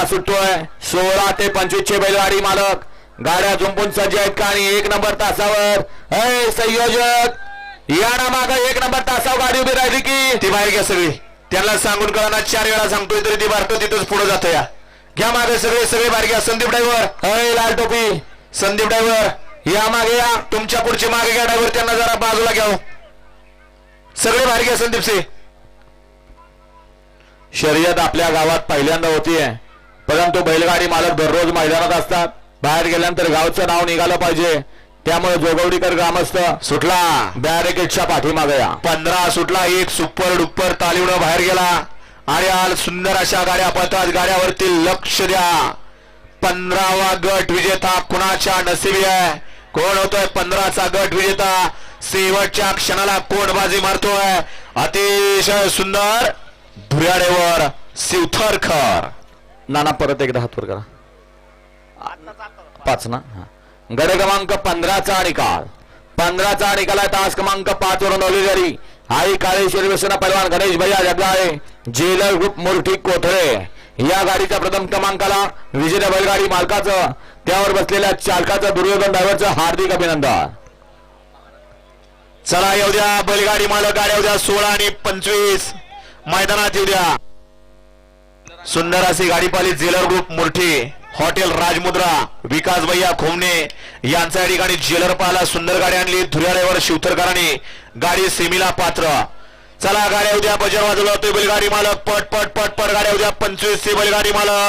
पहिला सुटतोय. सोळा ते पंचवीस चे बैलगाडी मालक. गाड्या झुंपून सज्ज आहेत का आणि एक नंबर तासावर. अय संयोजक. या ना माग एक नंबर तासावर गाडी उभी राहिली की. ती बाहेर घ्या सगळी. त्यांना सांगून कळणार चार वेळा सांगतोय तरी ती भारतो तिथंच पुढे जातो या. घ्या मागे सगळे सगळे बाहेर घ्या. संदीप ड्रायव्हर अय लाल टोपी. संदीप ड्रायव्हर या मागे या. तुमच्या पुढची मागे घ्या ड्रायव्हर त्यांना जरा बाजूला घ्या हो. सगळे बाहेर घ्या संदीप से शर्यत आपल्या गावात पहिल्यांदा होतीये. परंतु बैलगाडी मालक दररोज मैदानात असतात. बाहेर गेल्यानंतर गावचं नाव निघालं पाहिजे. त्यामुळे जोगवडीकर ग्रामस्थ सुटला. बॅरिकेडच्या पाठीमागे या. पंधरा सुटला एक सुपर डुप्पर तालिवडं बाहेर गेला. आणि आज सुंदर अशा गाड्या पळतात गाड्यावरती लक्ष द्या. पंधरावा गट विजेता कुणाच्या नशिबी आहे? कोण होतोय पंधराचा गट विजेता? शेवटच्या क्षणाला कोण बाजी मारतोय. अतिशय सुंदर धुऱ्याडेवर शिवथरकर नाना परत एकदा हातवर करा. पाच ना? हा. गड क्रमांक पंधराचा निकाल. पंधराचा निकाल आहे तास क्रमांक पाच वरून नवली आई काळेश्वरी व्यसन पैलवान गणेश भैया जगदाळे जेलर ग्रुप मुरठी कोथळे. या गाडीच्या प्रथम क्रमांकाला विजेत्या बैलगाडी मालकाचं त्यावर बसलेल्या चालकाचं दुर्योधन ड्रायव्हरचं हार्दिक अभिनंदन. चला येऊ द्या बैलगाडी मालक गाड्या येऊ द्या सोळा आणि पंचवीस. मैदानात येऊ द्या. सुंदर अशी गाडी पाहिली jailer group Murthi hotel Rajmudra Vikas भैया खोमणे यांच्या ठिकाणी जेलर पाहाला सुंदर गाडी आणली धुऱ्याळेवर शिवथरकरांनी गाडी सेमीला पात्र. चला गाड्या उद्या बजर वाजवला होते बैलगाडी मालक पट पट पट पट गाड्या उद्या पंचवीस ची बैलगाडी मालक.